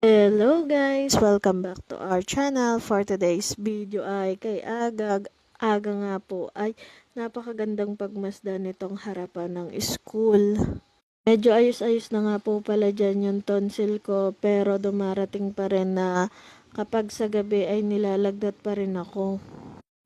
Hello guys! Welcome back to our channel. For today's video ay kay Aga. Aga nga po ay napakagandang pagmasdan nitong harapan ng school. Medyo ayos-ayos na nga po pala dyan yung tonsil ko pero dumarating pa rin na kapag sa gabi ay nilalagdat pa rin ako.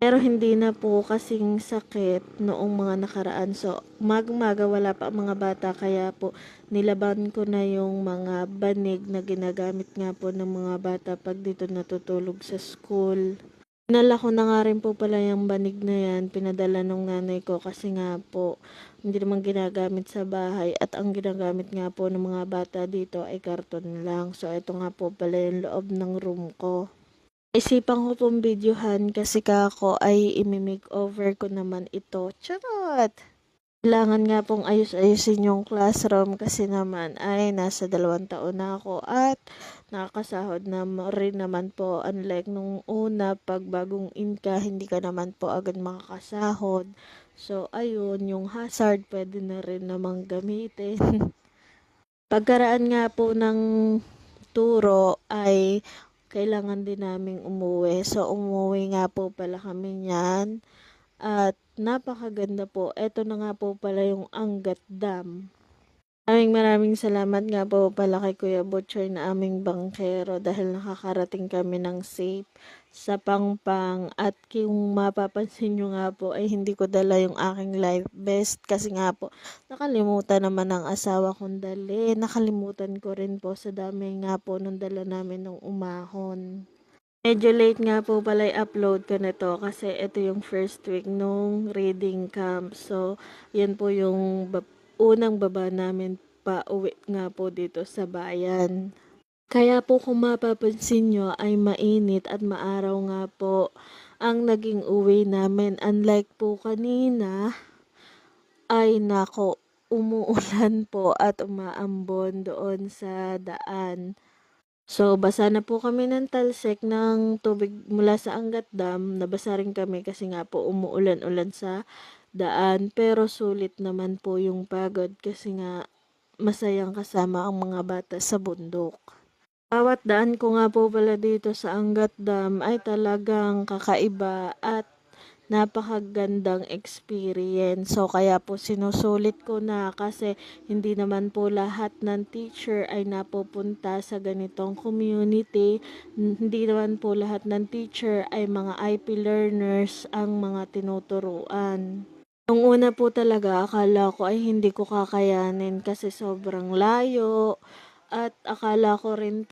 Pero hindi na po kasing sakit noong mga nakaraan. So, mag-maga wala pa ang mga bata kaya po nilaban ko na yung mga banig na ginagamit nga po ng mga bata pag dito natutulog sa school. Pinala ko na nga rin po pala yung banig na yan. Pinadala ng nanay ko kasi nga po hindi naman ginagamit sa bahay at ang ginagamit nga po ng mga bata dito ay karton lang. So, ito nga po pala yung loob ng room ko. Isipan ko pong videohan kasi kako ay imi-makeover ko naman ito. Charot! Kailangan nga pong ayos-ayusin yung classroom kasi naman ay nasa dalawang taon na ako at nakakasahod na rin naman po unlike nung una pag bagong in ka hindi ka naman po agad makakasahod. So ayun, yung hazard pwede na rin namang gamitin. Pagkaraan nga po ng turo ay kailangan din naming umuwi. So, umuwi nga po pala kami niyan. At napakaganda po. Ito na nga po pala yung Angat Dam. Maraming maraming salamat nga po pala kay Kuya Butcher na aming bangkero dahil nakakarating kami ng safe sa Pangpang at kung mapapansin nyo nga po ay hindi ko dala yung aking life vest kasi nga po nakalimutan naman ng asawa kong dali. Nakalimutan ko rin po sa dami nga po nung dala namin ng umahon. Medyo late nga po pala i-upload ko na to kasi ito yung first week nung reading camp. So, yan po yung unang baba namin pa uwi nga po dito sa bayan. Kaya po kung mapapansin nyo ay mainit at maaraw nga po ang naging uwi namin. Unlike po kanina ay nako umuulan po at umaambon doon sa daan. So, basa na po kami ng talsek ng tubig mula sa Angat Dam. Nabasa rin kami kasi nga po umuulan-ulan sa daan. Pero sulit naman po yung pagod kasi nga masayang kasama ang mga bata sa bundok. Bawat daan ko nga po pala dito sa Angat Dam ay talagang kakaiba at napakagandang experience. So, kaya po sinusulit ko na kasi hindi naman po lahat ng teacher ay napupunta sa ganitong community. Hindi naman po lahat ng teacher ay mga IP learners ang mga tinuturuan. Nung una po talaga, akala ko ay hindi ko kakayanin kasi sobrang layo at akala ko rin